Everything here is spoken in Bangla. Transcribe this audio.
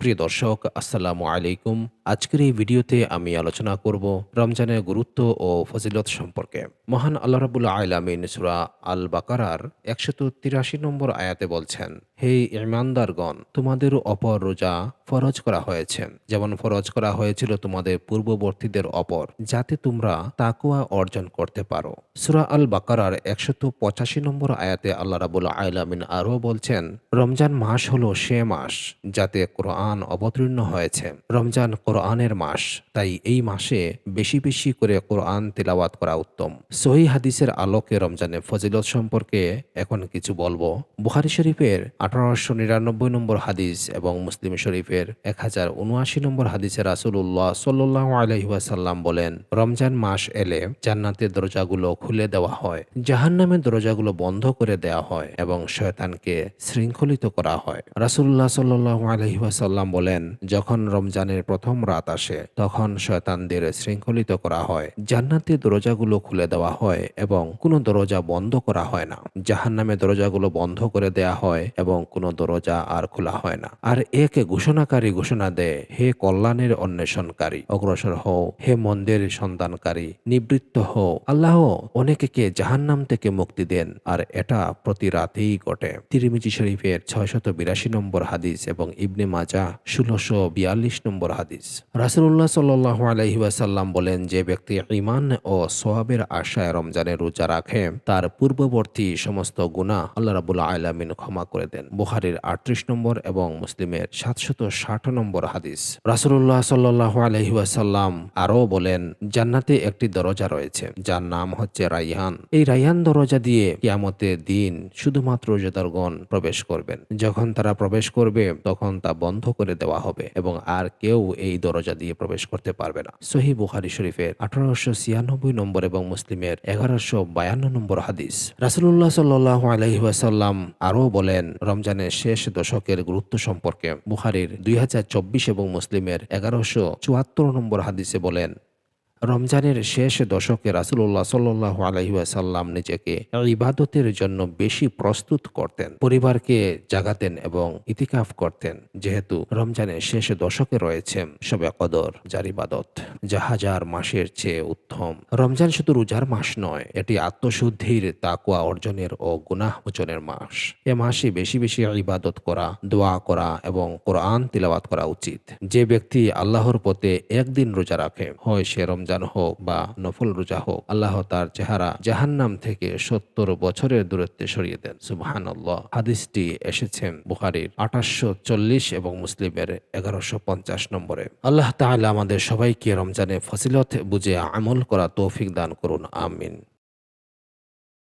প্রিয় দর্শক, আসসালামু আলাইকুম। আজকের এই ভিডিওতে আমি আলোচনা করব রমজানের গুরুত্ব ও ফজিলত সম্পর্কে। মহান আল্লাহ রাবুল আলামিন সুরা আল বাকারার একশত তিরাশি নম্বর আয়াতে বলছেন, হে ইমানদারগণ তোমাদের অপর রোজা ফরজ করা হয়েছে। যেমন ফরজ করা হয়েছিল তোমাদের পূর্ববর্তীদের অপর, যাতে তোমরা তাকুয়া অর্জন করতে পারো। সুরা আল বাকারার একশত পঁচাশি নম্বর আয়াতে আল্লাহ রাবুল আলামিন আরও বলছেন, রমজান মাস হলো সে মাস যাতে কোরআন অবতীর্ণ হয়েছে। রমজান কোরআনের মাস, তাই এই মাসে বেশি বেশি করে কোরআন তেলাওয়াত করা উত্তম। সহি হাদিসের আলোকে রমজানের ফজিলত সম্পর্কে এখন কিছু বলব। বুখারি শরীফের আঠারোশো নিরানব্বই নম্বর হাদিস এবং মুসলিম শরীফের এক হাজার উনআশি নম্বর হাদিসে রাসুল্লাহ সাল্লাহ আলহিহাসাল্লাম বলেন, রমজান মাস এলে জান্নাতের দরজাগুলো খুলে দেওয়া হয়, জাহান্নামের দরজাগুলো বন্ধ করে দেওয়া হয় এবং শয়তানকে শৃঙ্খলিত করা হয়। রাসুল্লাহ সাল্লাহ আলহিহাসাল্লাম বলেন, যখন রমজানের প্রথম রাত আসে, তখন শয়তানদের শৃঙ্খলিত করা হয়। জান্নাতের দরজাগুলো খুলে দেওয়া হয় এবং কোনো দরজা বন্ধ করা হয় না। জাহান্নামের দরজাগুলো বন্ধ করে দেয়া হয় এবং কোনো দরজা আর খোলা হয় না। আর এক ঘোষণাকারী ঘোষণা দেয়, হে কল্যাণের অন্বেষণকারী, অগ্রসর হও। হে মন্দির সন্ধানকারী, নিবৃত্ত হও। আল্লাহ অনেকে জাহান্নাম থেকে মুক্তি দেন। আর এটা প্রতি রাতেই ঘটে। তিরিমিজি শরীফের ছয়শত বিরাশি নম্বর হাদিস এবং ইবনে মাজা ষোলোশো বিয়াল্লিশ নম্বর হাদিস। রাসুল্লাহ সাল্লাহ আলহিবাসাল্লাম বলেন, যে ব্যক্তি ইমান ও সোয়াবের আশায় রমজানের রোজা রাখে, তার পূর্ববর্তী সমস্ত গুণা আল্লাহ রাবুল আলামিন ক্ষমা করে দেন। বুহারির আটত্রিশ নম্বর এবং মুসলিমের সাতশত ষাট নম্বর হাদিস। রাসুল্লাহ সাল্লাহ আলহিবাসাল্লাম আরও বলেন, জান্নাতে একটি দরজা রয়েছে, যার নাম হচ্ছে রাইহান। এই রাইহান দরজা দিয়ে কিয়ামতের দিন শুধুমাত্র রোজাদারগণ প্রবেশ করবেন। যখন তারা প্রবেশ করবে, তখন তা বন্ধ করে দেওয়া হবে এবং আর কেউ এই দরজা দিয়ে প্রবেশ করতে পারবে না। সহি বুহারি শরীফের আঠারোশো ছিয়ানব্বই নম্বর এবং মুসলিমের এগারোশো বায়ান্ন নম্বর হাদিস। রাসুল্লাহ সাল্লাহ আলহিহাসাল্লাম আরও বলেন, রমজানের শেষ দশকের গুরুত্ব সম্পর্কে বুখারির দুই এবং মুসলিমের এগারোশো চুয়াত্তর নম্বর হাদিসে বলেন রমজানের শেষ দশকে রাসুল্লাহ সাল্লাহ আলহিহাসাল্লাম নিজেকে ইবাদতের জন্য বেশি প্রস্তুত করতেন, পরিবারকে জাগাতেন এবং ইতিকাফ করতেন। যেহেতু রমজানের শেষ দশকে রয়েছে সবে কদর, যার ইবাদত যা হাজার মাসের চেয়ে উত্তম। রমজান শুধু রোজার মাস নয়, এটি আত্মশুদ্ধির তাকুয়া অর্জনের ও গুনাহ মোচনের মাস। এ মাসে বেশি বেশি ইবাদত করা, দোয়া করা এবং কোরআন তিলাবাত করা উচিত। যে ব্যক্তি আল্লাহর পথে একদিন রোজা রাখে, হয় সে রমজান হোক বা নফল রোজা হোক, আল্লাহ তার চেহারা জাহান্নাম থেকে সত্তর বছরের দূরত্বে সরিয়ে দেন। সুবাহান হাদিসটি এসেছেন বুখারির আঠাশশো চল্লিশ এবং মুসলিমের এগারোশো পঞ্চাশ নম্বরে। আল্লাহ তাহলে আমাদের সবাইকে রমজানে ফসিলত বুঝে আমল করা তৌফিক দান করুন। আমিন।